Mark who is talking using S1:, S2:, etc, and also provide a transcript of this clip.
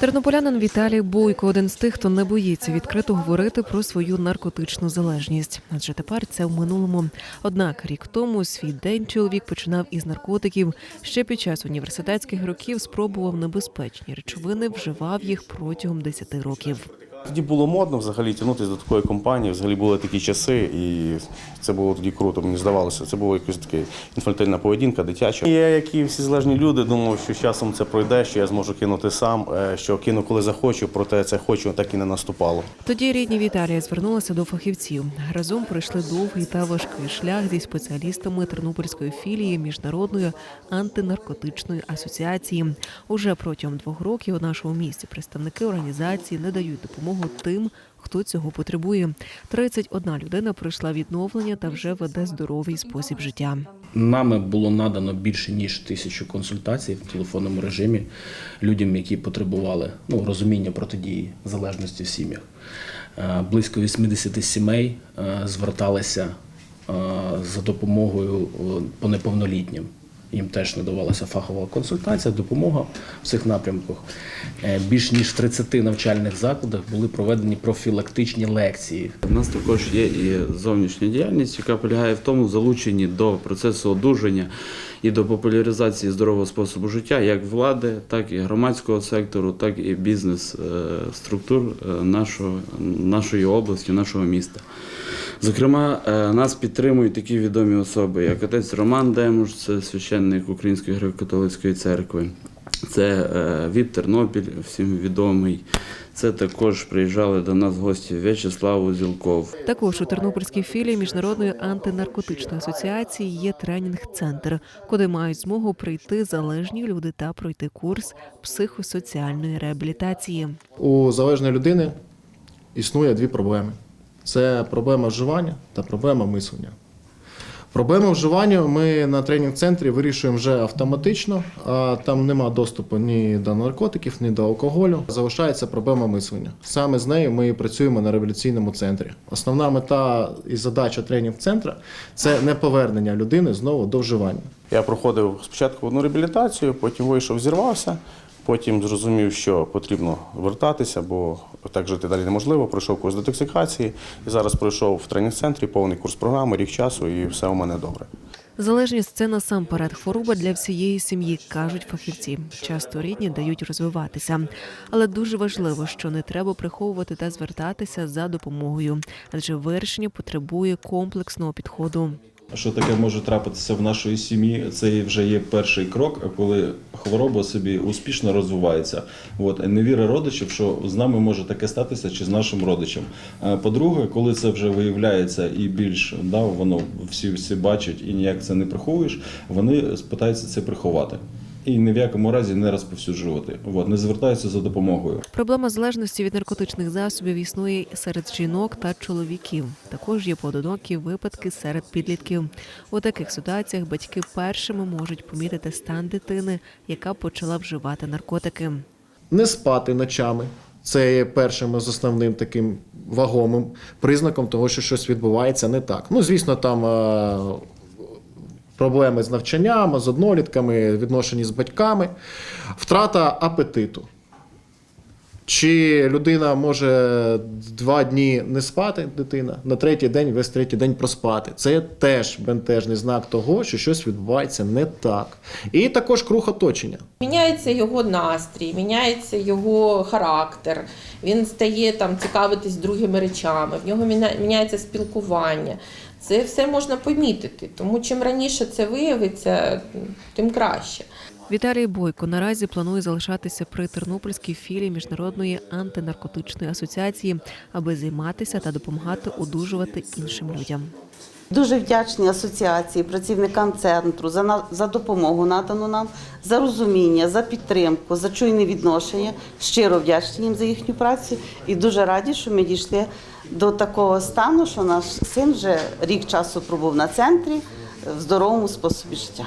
S1: Тернополянин Віталій Бойко один з тих, хто не боїться відкрито говорити про свою наркотичну залежність. Адже тепер це в минулому. Однак рік тому свій день чоловік починав із наркотиків. Ще під час університетських років спробував небезпечні речовини, вживав їх протягом 10 років.
S2: Тоді було модно взагалі тягнутися до такої компанії. Взагалі були такі часи, і це було тоді круто. Мені здавалося, це була якась така інфантильна поведінка, дитяча. Я, як і всі залежні люди, думав, що з часом це пройде, що я зможу кинути сам, е, що кину, коли захочу, проте це хочу, так і не наступало.
S1: Тоді рідні Віталія звернулися до фахівців. Разом пройшли довгий та важкий шлях зі спеціалістами Тернопільської філії міжнародної антинаркотичної асоціації. Уже протягом двох років у нашому місті представники організації не дають допомогу тим, хто цього потребує. 31 людина пройшла відновлення та вже веде здоровий спосіб життя.
S3: Нами було надано більше ніж тисячу консультацій в телефонному режимі людям, які потребували ну, розуміння протидії залежності в сім'ях. Е, Близько 80 сімей е, зверталися е, за допомогою по неповнолітнім. Їм теж надавалася фахова консультація, допомога в цих напрямках. Е, Більш ніж в 30 навчальних закладах були проведені профілактичні лекції
S4: У нас також є і зовнішня діяльність, яка полягає в тому залученні до процесу одужання і до популяризації здорового способу життя як влади, так і громадського сектору, так і бізнес-структур е, нашого, нашої області, нашого міста. Зокрема, е, нас підтримують такі відомі особи, як отець Роман Демуш, це священник Української греко-католицької церкви. Це е, від Тернопіль, всім відомий. Це також приїжджали до нас гості В'ячеслав Узілков.
S1: Також у Тернопільській філії міжнародної антинаркотичної асоціації є тренінг-центр, куди мають змогу прийти залежні люди та пройти курс психосоціальної реабілітації.
S5: У залежної людини існує дві проблеми: це проблема вживання та проблема мислення. Проблему вживання ми на тренінг-центрі вирішуємо вже автоматично, а там нема доступу ні до наркотиків, ні до алкоголю. Залишається проблема мислення. Саме з нею ми працюємо на реабілітаційному центрі. Основна мета і задача тренінг-центра це не повернення людини знову до вживання.
S2: Я проходив спочатку одну реабілітацію, потім вийшов, зірвався. Потім зрозумів, що потрібно вертатися, бо так жити далі неможливо. Пройшов курс детоксикації і зараз пройшов в тренінг-центрі повний курс програми, рік часу, і все у мене добре.
S1: Залежність це насамперед хвороба для всієї сім'ї, кажуть фахівці. Часто рідні дають розвиватися, але дуже важливо, що не треба приховувати та звертатися за допомогою, адже вирішення потребує комплексного підходу.
S6: Що таке може трапитися в нашій сім'ї? Це вже є перший крок, коли хвороба собі успішно розвивається. От не віра родичів, що з нами може таке статися чи з нашим родичем. По-друге, коли це вже виявляється і більш да, воно всі всі бачать і ніяк це не приховуєш, вони питаються це приховати. І ні в якому разі не розповсюджувати. От, не звертаються за допомогою.
S1: Проблема залежності від наркотичних засобів існує серед жінок та чоловіків. Також є поодинокі випадки серед підлітків. У таких ситуаціях батьки першими можуть помітити стан дитини, яка почала вживати наркотики.
S5: не спати ночами. Це є першим з основним таким вагомим признаком того, що щось відбувається не так. Ну, звісно, там е, проблеми з навчанням, з однолітками, відношені з батьками, втрата апетиту. Чи людина може два дні не спати, дитина, на третій день, весь третій день проспати. Це теж бентежний знак того, що щось відбувається не так. І також круг оточення.
S7: Міняється його настрій, міняється його характер. Він стає там цікавитись другими речами, в нього міня- міняється спілкування. Це все можна помітити. Тому чим раніше це виявиться, тим краще.
S1: Віталій Бойко наразі планує залишатися при Тернопільській філії міжнародної антинаркотичної асоціації, аби займатися та допомагати одужувати іншим людям.
S8: Дуже вдячні асоціації, працівникам центру за на- за допомогу надану нам, за розуміння, за підтримку, за чуйне відношення. Щиро вдячні їм за їхню працю і дуже раді, що ми дійшли до такого стану, що наш син вже рік часу пробув на центрі в здоровому способі життя.